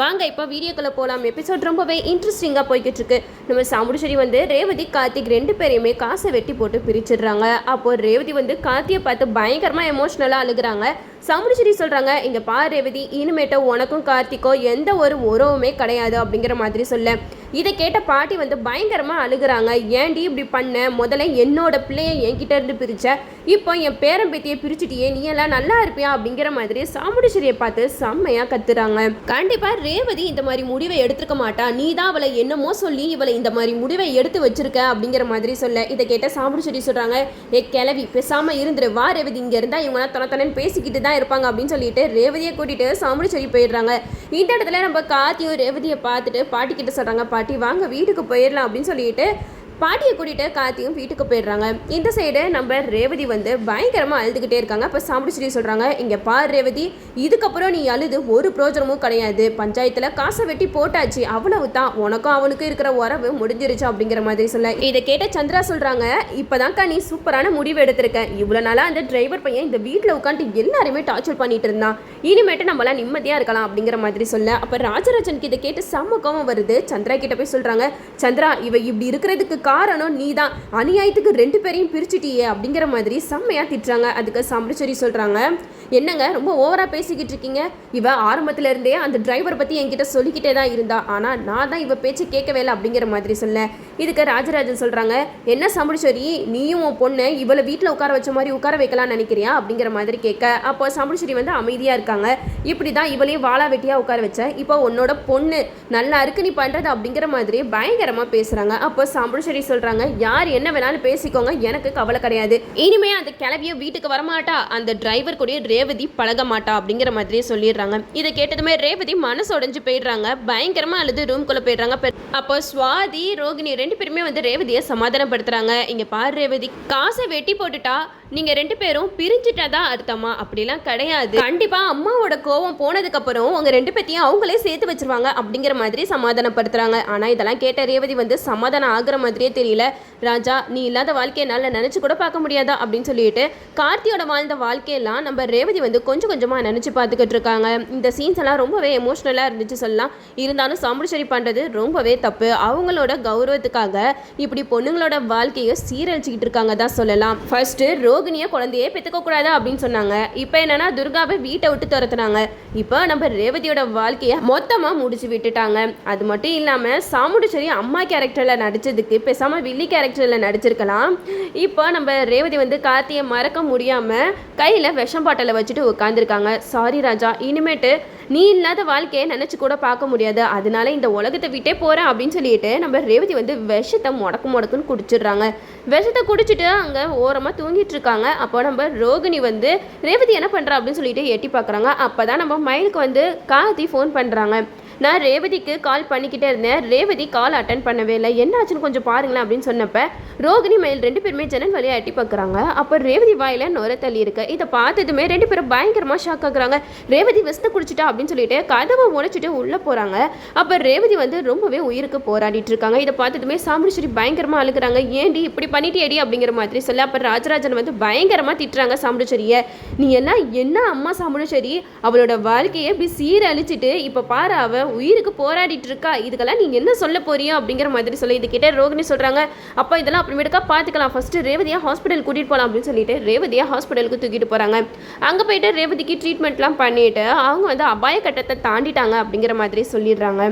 வாங்க இப்போ வீடியோக்குள்ளே போகலாம் எபிசோட் ரொம்பவே இன்ட்ரெஸ்டிங்காக போய்கிட்டு இருக்கு நம்ம சாமுடிச்சேரி வந்து ரேவதி கார்த்திக் ரெண்டு பேரையுமே காசை வெட்டி போட்டு பிரிச்சிடுறாங்க. அப்போ ரேவதி வந்து கார்த்தியை பார்த்து பயங்கரமாக எமோஷ்னலாக அழுகுறாங்க. சாமுடிச்சேரி சொல்கிறாங்க இங்கே பா ரேவதி இனிமேட்டோ உனக்கும் கார்த்திக்கோ எந்த ஒரு உறவுமே கிடையாது அப்படிங்கிற மாதிரி சொல்ல. இதை கேட்ட பாட்டி வந்து பயங்கரமாக அழுகுறாங்க. ஏன்டி இப்படி பண்ண? முதல்ல என்னோட பிள்ளைய என்கிட்ட இருந்து பிரிச்ச? இப்போ என் பேரன் பேத்தியை பிரிச்சுட்டியே நீ எல்லாம் நல்லா இருப்பியா அப்படிங்கிற மாதிரி சாமுடிச்சேரியை பார்த்து செம்மையாக கத்துறாங்க. கண்டிப்பாக ரேவதி இந்த மாதிரி முடிவை எடுத்துருக்க மாட்டா. நீ தான் அவளை என்னமோ சொல்லி இவளை இந்த மாதிரி முடிவை எடுத்து வச்சிருக்க அப்படிங்கிற மாதிரி சொல்ல. இதை கேட்ட சாமுடிச்சேரி சொல்கிறாங்க ஏ கிளவி பேசாமல் இருந்துரு. வா ரேவதி இங்கே இருந்தால் இவங்க தனத்தனன்னு பேசிக்கிட்டு தான் இருப்பாங்க அப்படின்னு சொல்லிட்டு ரேவதியை கூட்டிட்டு சாமுடிச்சேரி போயிடுறாங்க. இந்த இடத்துல நம்ம காத்தியும் ரேவதியை பார்த்துட்டு பாட்டி கிட்ட சொல்கிறாங்க பாட்டி வாங்க வீட்டுக்கு போயிடலாம் அப்படின்னு சொல்லிட்டு பாட்டியை கூட்டிகிட்டு கார்த்தியும் வீட்டுக்கு போயிடுறாங்க. இந்த சைடு நம்ம ரேவதி வந்து பயங்கரமாக அழுதுகிட்டே இருக்காங்க. அப்போ சாம்பிடிச்சிட்டு சொல்கிறாங்க இங்கே பார் ரேவதி இதுக்கப்புறம் நீ அழுது ஒரு பிரோஜனமும் கிடையாது. பஞ்சாயத்தில் காசை வெட்டி போட்டாச்சு. அவ்வளவு தான். உனக்கும் அவனுக்கும் இருக்கிற உறவு முடிஞ்சிருச்சு அப்படிங்கிற மாதிரி சொல்ல. இதை கேட்ட சந்திரா சொல்கிறாங்க இப்போதான்க்கா நீ சூப்பரான முடிவு எடுத்திருக்க. இவ்வளோ நாளாக அந்த டிரைவர் பையன் இந்த வீட்டில் உட்காந்து எல்லாருமே டார்ச்சர் பண்ணிட்டு இருந்தான். இனிமேட்டு நம்மளாம் நிம்மதியாக இருக்கலாம் அப்படிங்கிற மாதிரி சொல்ல. அப்போ ராஜராஜனுக்கு இதை கேட்டு செம்ம கோவம் வருது. சந்திரா கிட்ட போய் சொல்கிறாங்க சந்திரா இவ இப்படி இருக்கிறதுக்கு காரணம் நீ தான் அநியாயத்துக்கு ரெண்டு பேரையும் பிரிச்சுட்டியே அப்படிங்கிற மாதிரி செம்மையாக திட்டுறாங்க. அதுக்கு சாம்பிச்சரி சொல்கிறாங்க என்னங்க ரொம்ப ஓவராக பேசிக்கிட்டு இருக்கீங்க? இவ ஆரம்பத்துல இருந்தே அந்த டிரைவர் பற்றி என்கிட்ட சொல்லிக்கிட்டே தான் இருந்தா. ஆனால் நான் தான் இவ பேச்சு கேட்கவே இல்லை அப்படிங்கிற மாதிரி சொல்ல. இதுக்கு ராஜராஜன் சொல்கிறாங்க என்ன சாம்பிச்சரி நீயும் உன் பொண்ணு இவளை வீட்டில் உட்கார வச்ச மாதிரி உட்கார வைக்கலாம்னு நினைக்கிறியா? அப்படிங்கிற மாதிரி கேட்க. அப்போ சாம்பிச்சரி வந்து அமைதியாக இருக்காங்க. இப்படி தான் இவளையும் வாழா வெட்டியாக உட்கார வச்ச. இப்போ உன்னோட பொண்ணு நல்லா இருக்கு நீ பண்ணுறது அப்படிங்கிற மாதிரி பயங்கரமாக பேசுகிறாங்க அப்போ சாம்பிச்சரி சொல்கிறாங்க யார் என்ன வேணாலும் பேசிக்கோங்க. எனக்கு கவலை கிடையாது. இனிமே அந்த கிளவிய வீட்டுக்கு வரமாட்டா. அந்த டிரைவர் கூட ரேவதி பழக மாட்டா அப்படிங்கிற மாதிரியே சொல்லிடுறாங்க. இதை கேட்டதுமே ரேவதி மனசு உடைஞ்சு போயிடுறாங்க. பயங்கரமா அழுது ரூம்குள்ளே போயிடுறாங்க. அப்போ சுவாதி ரோகிணி ரெண்டு பேருமே வந்து ரேவதியை சமாதானப்படுத்துறாங்க. இங்க பாரு ரேவதி காசை வெட்டி போட்டுட்டா நீங்க ரெண்டு பேரும் பிரிஞ்சிட்டதா அர்த்தமா? அப்படிலாம் கிடையாது. கண்டிப்பா அம்மாவோட கோவம் போனதுக்கு அப்புறம் உங்க ரெண்டு பேத்தையும் அவங்களே சேர்த்து வச்சிருவாங்க அப்படிங்கிற மாதிரி சமாதானப்படுத்துறாங்க. ஆனா இதெல்லாம் கேட்ட ரேவதி வந்து சமாதானம் ஆகுற மாதிரியே தெரியல. ராஜா நீ இல்லாத வாழ்க்கையை என்னால் நினச்சி கூட பார்க்க முடியாதா? அப்படின்னு சொல்லிட்டு கார்த்தியோட வாழ்ந்த வாழ்க்கையெல்லாம் நம்ம ரேவதி வந்து கொஞ்சம் கொஞ்சமாக நினச்சி பார்த்துக்கிட்டு இருக்காங்க. இந்த சீன்ஸ் எல்லாம் ரொம்பவே எமோஷ்னலாக இருந்துச்சு சொல்லலாம். இருந்தாலும் சாம்புச்சரி பண்ணுறது ரொம்பவே தப்பு. அவங்களோட கௌரவத்துக்காக இப்படி பொண்ணுங்களோட வாழ்க்கையை சீரழிச்சிக்கிட்டு இருக்காங்க தான் சொல்லலாம் ஃபர்ஸ்ட் ரோகிணியை குழந்தையே பெற்றுக்க கூடாது அப்படின்னு சொன்னாங்க. இப்போ என்னன்னா துர்காவை வீட்டை விட்டு துரத்துனாங்க. இப்போ நம்ம ரேவதியோட வாழ்க்கையை மொத்தமாக முடிச்சு விட்டுட்டாங்க. அது மட்டும் இல்லாமல் சாமுடிச்சேரி அம்மா கேரக்டரில் நடிச்சதுக்கு பேசாமல் வில்லி கேரக்டரில் நடிச்சிருக்கலாம். இப்போ நம்ம ரேவதி வந்து கார்த்தியை மறக்க முடியாமல் கையில் விஷம் பாட்டிலை வச்சுட்டு உட்காந்துருக்காங்க சாரி ராஜா இனிமேட்டு நீ இல்லாத வாழ்க்கையை நினச்சி கூட பார்க்க முடியாது. அதனால இந்த உலகத்தை விட்டே போகிறேன் அப்படின்னு சொல்லிட்டு நம்ம ரேவதி வந்து விஷத்தை முடக்கு முடக்குன்னு குடிச்சிடுறாங்க. விஷத்தை குடிச்சிட்டு அங்கே ஓரமாக தூங்கிட்டு இருக்காங்க. அப்போ நம்ம ரோகிணி வந்து ரேவதி என்ன பண்ணுறா அப்படின்னு சொல்லிட்டு எட்டி பார்க்குறாங்க. அப்போ தான் நம்ம மயிலுக்கு வந்து காதி ஃபோன் பண்ணுறாங்க நான் ரேவதிக்கு கால் பண்ணிக்கிட்டே இருந்தேன். ரேவதி கால் அட்டன் பண்ணவே இல்லை. என்னாச்சுன்னு கொஞ்சம் பாருங்களேன் அப்படின்னு சொன்னப்ப ரோகிணி மயில் ரெண்டு பேருமே ஜன்னல் வழியாக எட்டி பார்க்குறாங்க. அப்போ ரேவதி வாயில நுர தள்ளி இருக்கு. இதை பார்த்ததுமே ரெண்டு பேரும் பயங்கரமாக ஷாக் ஆகுறாங்க. ரேவதி விஷத்தை குடிச்சிட்டா அப்படின்னு சொல்லிட்டு கதவை உடைச்சிட்டு உள்ளே போகிறாங்க அப்போ ரேவதி வந்து ரொம்பவே உயிருக்கு போராடிட்டு இருக்காங்க. இதை பார்த்ததுமே சாமுடிச்சேரி பயங்கரமாக அழுகிறாங்க. ஏண்டி இப்படி பண்ணிட்டேடி அப்படிங்கிற மாதிரி சொல்ல அப்போ ராஜராஜன் வந்து பயங்கரமாக திட்டுறாங்க சாமுடிச்சேரியை நீ எல்லாம் என்ன அம்மா சாமுடிச்சேரி அவளோட வாழ்க்கையை இப்படி சீரழிச்சிட்டு இப்போ பாரு அவ உயிருக்கு போராடிட்டு இருக்கா? இதுக்கெல்லாம் நீங்கள் என்ன சொல்ல போறியோ அப்படிங்கிற மாதிரி சொல்லி இது கிட்ட ரோகிணி சொல்றாங்க. அப்போ இதெல்லாம் அப்புறமேட்டுக்கா பார்த்துக்கலாம் ஃபர்ஸ்ட் ரேவதியா ஹாஸ்பிட்டல் கூட்டிட்டு போகலாம் அப்படின்னு சொல்லிட்டு ரேவதியா ஹாஸ்பிட்டலுக்கு தூக்கிட்டு போறாங்க. அங்கே போயிட்டு ரேவதிக்கு ட்ரீட்மெண்ட்லாம் பண்ணிட்டு அவங்க வந்து அபாய கட்டத்தை தாண்டிட்டாங்க அப்படிங்கிற மாதிரி சொல்லிடுறாங்க.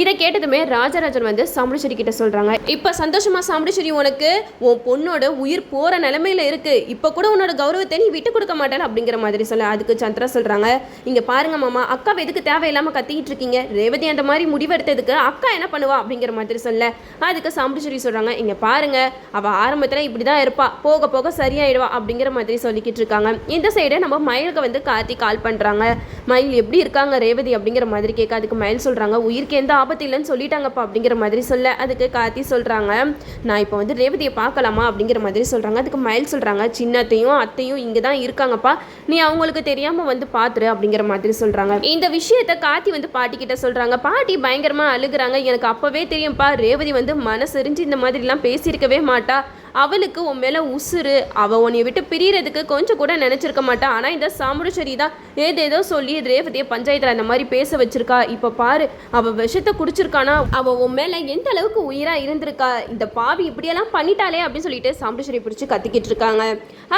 இதை கேட்டதுமே ராஜராஜன் வந்து சாமுடிச்சேரி கிட்ட சொல்றாங்க. இப்போ சந்தோஷமா சாமுடிச்சேரி உனக்கு உன் பொண்ணோட உயிர் போற நிலைமையில இருக்கு. இப்போ கூட உன்னோட கௌரவத்தை நீ விட்டு கொடுக்க மாட்டேன் அப்படிங்கிற மாதிரி சொல்ல அதுக்கு சந்திரா சொல்றாங்க. இங்க பாருங்க மாமா அக்கா எதுக்கு தேவையில்லாம கத்திக்கிட்டு இருக்கீங்க? ரேவதி அந்த மாதிரி முடிவெடுத்ததுக்கு அக்கா என்ன பண்ணுவா அப்படிங்கிற மாதிரி சொல்ல. அதுக்கு சாம்பிச்சேரி சொல்கிறாங்க இங்கே பாருங்கள் பாருங்க ஆரம்பத்தில் இப்படி தான் இருப்பா போக போக சரியாயிடுவா அப்படிங்கிற மாதிரி சொல்லிக்கிட்டு இருக்காங்க. இந்த சைடு நம்ம மயிலுக்கு வந்து கார்த்தி கால் பண்ணுறாங்க மயில் எப்படி இருக்காங்க ரேவதி? அப்படிங்கிற மாதிரி கேட்க அதுக்கு மயில் சொல்கிறாங்க உயிருக்கு எந்த ஆபத்து இல்லைன்னு சொல்லிட்டாங்கப்பா அப்படிங்கிற மாதிரி சொல்ல அதுக்கு கார்த்தி சொல்கிறாங்க நான் இப்போ வந்து ரேவதியை பார்க்கலாமா? அப்படிங்கிற மாதிரி சொல்கிறாங்க அதுக்கு மயில் சொல்கிறாங்க சின்னத்தையும் அத்தையும் இங்கே தான் இருக்காங்கப்பா நீ அவங்களுக்கு தெரியாமல் வந்து பார்த்துரு அப்படிங்கிற மாதிரி சொல்கிறாங்க இந்த விஷயத்த கார்த்தி வந்து பாட்டிக்கிட்ட சொல்கிறாங்க பாட்டி பயங்கரமாக அழுகுறாங்க. எனக்கு அப்பவே தெரியும்ப்பா ரேவதி வந்து மனசெரிஞ்சு இந்த மாதிரிலாம் பேசியிருக்கவே மாட்டா. அவளுக்கு உன் மேலே உசுறு. அவள் உன்னை விட்டு பிரியறதுக்கு கொஞ்சம் கூட நினச்சிருக்க மாட்டா. ஆனால் இந்த சாமுடச்சேரி தான் ஏதேதோ சொல்லி ரேவதியை பஞ்சாயத்தில் அந்த மாதிரி பேச வச்சிருக்கா. இப்போ பாரு அவள் விஷத்தை குடிச்சிருக்கானா? அவள் உன் மேலே எந்த அளவுக்கு உயிராக இருந்திருக்கா? இந்த பாவி இப்படியெல்லாம் பண்ணிட்டாளே அப்படின்னு சொல்லிட்டு சாமுடச்சேரி பிடிச்சி கத்திக்கிட்டு இருக்காங்க.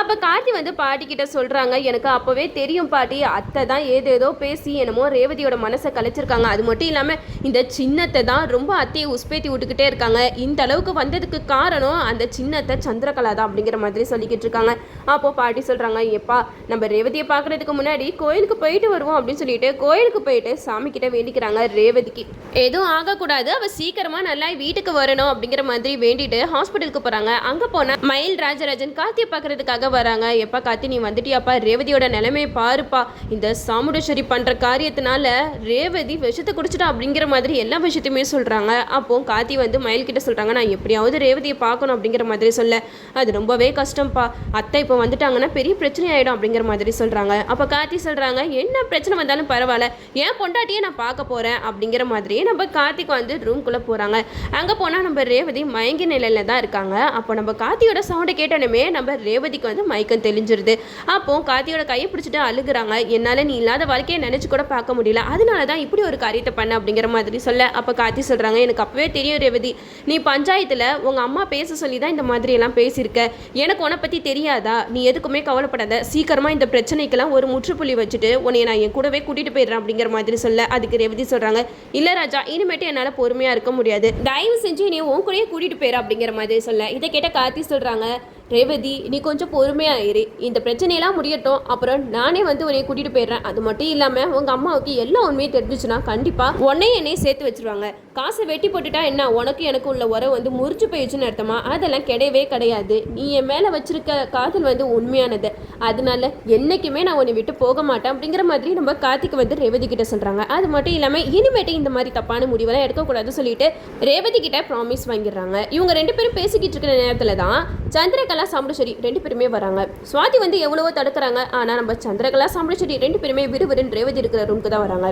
அப்போ கார்த்தி வந்து பாட்டி கிட்ட சொல்கிறாங்க எனக்கு அப்போவே தெரியும் பாட்டி அத்தை தான் ஏதேதோ பேசி என்னமோ ரேவதியோட மனசை கலைச்சிருக்காங்க. அது மட்டும் இல்லாமல் இந்த சின்னத்தை தான் ரொம்ப அத்தையை உஸ்பேத்தி விட்டுக்கிட்டே இருக்காங்க. இந்த அளவுக்கு வந்ததுக்கு காரணம் அந்த சின்னத்தை சந்திரகலா தான் அப்படிங்கிற மாதிரி சொல்லிக்கிட்டு இருக்காங்க. அப்போ பாட்டி சொல்கிறாங்க எப்பா நம்ம ரேவதியை பார்க்கறதுக்கு முன்னாடி கோயிலுக்கு போயிட்டு வருவோம் அப்படின்னு சொல்லிட்டு கோயிலுக்கு போயிட்டு சாமி கிட்ட வேண்டிக்கிறாங்க ரேவதிக்கு. எதுவும் ஆகக்கூடாது. அவ சீக்கிரமா நல்லா வீட்டுக்கு வரணும் அப்படிங்கிற மாதிரி வேண்டிட்டு ஹாஸ்பிட்டலுக்கு போறாங்க. அங்க போனால் மயில் ராஜராஜன் கார்த்தியை பார்க்குறதுக்காக வராங்க. எப்பா கார்த்தி நீ வந்துட்டியாப்பா? ரேவதியோட நிலைமையை பாருப்பா. இந்த சாமுடேஸ்வரி பண்ற காரியத்தினால ரேவதி விஷத்தை குடிச்சிட்டா அப்படிங்கிற மாதிரி எல்லா விஷயத்தையுமே சொல்றாங்க. அப்போ கார்த்தி வந்து மயில் கிட்ட சொல்றாங்க நான் எப்படியாவது ரேவதியை பார்க்கணும் அப்படிங்கிற மாதிரி சொல்ல அது ரொம்பவே கஷ்டம்ப்பா அத்தை இப்போ வந்துட்டாங்கன்னா பெரிய பிரச்சனை ஆயிடும் அப்படிங்கிற மாதிரி சொல்றாங்க. அப்போ கார்த்தி சொல்றாங்க என்ன பிரச்சனை வந்தாலும் பரவாயில்ல. ஏன் பொண்டாட்டியே நான் பார்க்க போறேன் அப்படிங்கிற மாதிரியே நம்ம கார்த்திக் வந்து ரூம்குள்ளே போறாங்க. அங்க போனா நம்ம ரேவதி மயங்கி நிலையில தான் இருக்காங்க. அப்போ நம்ம கார்த்தியோட சவுண்டை கேட்டனுமே நம்ம ரேவதிக்கு வந்து மயக்கம் தெளிஞ்சிருது. அப்போ கார்த்தியோட கையை பிடிச்சிட்டு அழுகுறாங்க. என்னால நீ இல்லாத வாழ்க்கையை நினைச்சு கூட பார்க்க முடியல. அதனால தான் இப்படி ஒரு காரியத்தை பண்ண அப்படிங்கிற மாதிரி சொல்ல அப்போ கார்த்தி சொல்றாங்க. எனக்கு அப்போவே தெரியும் ரேவதி. நீ பஞ்சாயத்தில் உங்க அம்மா பேச சொல்லி தான் இந்த மாதிரி எல்லாம் பேசியிருக்க. எனக்கு உன்னை பத்தி தெரியாதா? நீ எதுக்குமே கவலைப்படாத. சீக்கிரமா இந்த பிரச்சனைக்கெல்லாம் ஒரு முற்றுப்புள்ளி வச்சுட்டு உன்னை நான் என் கூடவே கூட்டிட்டு போயிடுறேன் அப்படிங்கிற மாதிரி சொல்ல அதுக்கு ரேவதி சொல்றாங்க. இல்ல ராஜா இனிமேட்டு என்னால பொறுமையா இருக்க முடியாது. தயவு செஞ்சு நீ உன் கூடயே கூட்டிட்டு போயிரு அப்படிங்கிற மாதிரி சொல்ல. இதை கேட்ட கார்த்தி சொல்றாங்க. ரேவதி நீ கொஞ்சம் பொறுமையாக இரு இந்த பிரச்சனையெல்லாம் முடியட்டும். அப்புறம் நானே வந்து உன்னை கூட்டிட்டு போயிடுறேன். அது மட்டும் இல்லாம உங்க அம்மாவுக்கு எல்லா உண்மையும் தெரிஞ்சுச்சுன்னா கண்டிப்பா உன்னையும் என்னையும் சேர்த்து வச்சிருவாங்க. காசை வெட்டி போட்டுட்டா என்ன? உனக்கு எனக்கு உள்ள உறவு வந்து முறிஞ்சு போயிடுச்சுன்னு அர்த்தமா? அதெல்லாம் கிடையவே கிடையாது. நீ என் மேல வச்சிருக்க காதல் வந்து உண்மையானது. அதனால என்னைக்குமே நான் உன்னை விட்டு போக மாட்டேன் அப்படிங்கிற மாதிரி நம்ம கார்த்திக் வந்து ரேவதி கிட்ட சொல்றாங்க. அது மட்டும் இல்லாம இனிமேட்டு இந்த மாதிரி தப்பான முடிவெல்லாம் எடுக்கக்கூடாதுன்னு சொல்லிட்டு ரேவதி கிட்ட ப்ராமிஸ் வாங்கிடுறாங்க. இவங்க ரெண்டு பேரும் பேசிக்கிட்டு இருக்கிற நேரத்துல தான் சந்திரகலா சாமுண்டேஸ்வரி ரெண்டு பேருமே வராங்க. சுவாதி வந்து எவ்வளவோ தடுக்கிறாங்க. ஆனா நம்ம சந்திரகலா சாமுண்டேஸ்வரி ரெண்டு பேருமே விறுவிறுன்னு ரேவதி இருக்கிற ரூமுக்கு தான் வராங்க.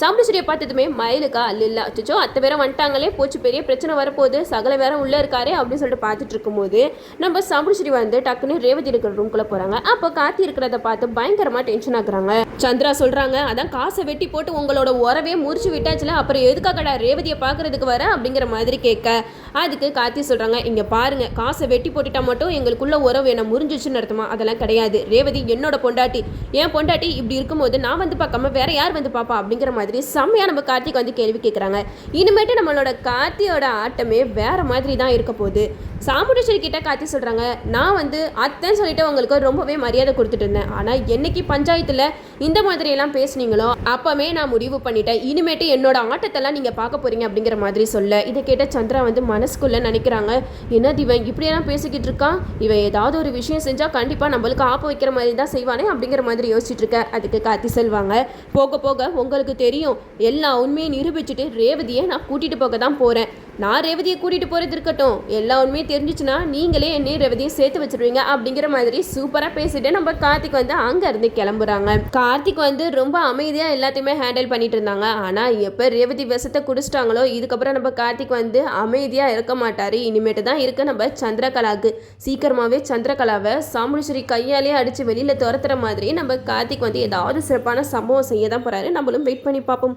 சாமுண்டேஸ்வரியை பார்த்ததுமே மயிலுக்கா? அல்ல அச்சோ அத்தை வேற வந்துட்டாங்களே போச்சு. பெரிய பிரச்சனை வரப்போகுது. சகல வேற உள்ளே இருக்காரே அப்படின்னு சொல்லிட்டு பார்த்துட்டு இருக்கும்போது நம்ம சாமுண்டேஸ்வரி வந்து டக்குன்னு ரேவதி இருக்கிற ரூம்குள்ளே போகிறாங்க அப்போ காத்தி இருக்கிறத பார்த்து பயங்கரமாக டென்ஷன் ஆகுறாங்க சந்திரா சொல்கிறாங்க அதான் காசை வெட்டி போட்டு உங்களோட உறவே முறிச்சு விட்டாச்சுல அப்புறம் எதுக்காகடா ரேவதியை பார்க்கறதுக்கு வர? அப்படிங்கிற மாதிரி கேட்க அதுக்கு கார்த்தி சொல்கிறாங்க இங்கே பாருங்க காசை வெட்டி போட்டுட்டா மட்டும் எங்களுக்குள்ள உறவு என்ன முறிஞ்சிச்சுன்னு அர்த்தமா? அதெல்லாம் கிடையாது. ரேவதி என்னோட பொண்டாட்டி. என் பொண்டாட்டி இப்படி இருக்கும்போது நான் வந்து பார்க்காம வேற யார் வந்து பார்ப்பா? அப்படிங்கிற மாதிரி செம்மையா நம்ம கார்த்திக் வந்து கேள்வி கேட்குறாங்க இனிமேட்டு நம்மளோட கார்த்தியோட ஆட்டமே வேறு மாதிரி தான் இருக்க போகுது. சாமுண்டேஸ்வரி கிட்ட கார்த்தி சொல்கிறாங்க நான் வந்து அத்தைன்னு சொல்லிட்டு உங்களுக்கு ரொம்பவே மரியாதை கொடுத்துட்டு இருந்தேன். ஆனால் என்னைக்கு பஞ்சாயத்தில் இந்த மாதிரியெல்லாம் பேசுனீங்களோ அப்போவே நான் முடிவு பண்ணிட்டேன். இனிமேட்டு என்னோட ஆட்டத்தெல்லாம் நீங்கள் பார்க்க போறீங்க அப்படிங்கிற மாதிரி சொல்ல. இதை கேட்ட சந்திரா வந்து மனசுக்குள்ளே நினைக்கிறாங்க என்னது இவன் இப்படியெல்லாம் பேசிக்கிட்டு இருக்கான் இவன் ஏதாவது ஒரு விஷயம் செஞ்சால் கண்டிப்பாக நம்மளுக்கு ஆப்பு வைக்கிற மாதிரி தான் செய்வானே அப்படிங்கிற மாதிரி யோசிச்சுட்டு இருக்க. அதுக்கு கார்த்தி செல்வாங்க போக போக உங்களுக்கு தெரியும் எல்லா உண்மையும் நிரூபிச்சுட்டு ரேவதியை நான் கூட்டிட்டு போக தான் போறேன். நான் ரேவதியை கூட்டிட்டு போறது இருக்கட்டும். எல்லா உண்மையும் தெரிஞ்சிச்சுன்னா நீங்களே என்னையும் ரேவதியும் சேர்த்து வச்சிருவீங்க அப்படிங்கிற மாதிரி சூப்பரா பேசிட்டு நம்ம கார்த்திக் வந்து அங்க இருந்து கிளம்புறாங்க. கார்த்திக் வந்து ரொம்ப அமைதியா எல்லாத்தையுமே ஹேண்டில் பண்ணிட்டு இருந்தாங்க. ஆனா எப்ப ரேவதி விஷத்தை குடிச்சிட்டாங்களோ இதுக்கப்புறம் நம்ம கார்த்திக் வந்து அமைதியா இருக்க மாட்டாரு. இனிமேட்டு தான் இருக்க நம்ம சந்திரகலாவுக்கு. சீக்கிரமாவே சந்திரகலாவை சாமுண்டேஸ்வரி கையாலே அடிச்சு வெளியில துரத்துற மாதிரி நம்ம கார்த்திக் வந்து ஏதாவது சிறப்பான சம்பவம் செய்ய தான் போறாரு. நம்மளும் வெயிட் பண்ணி பார்ப்போம்.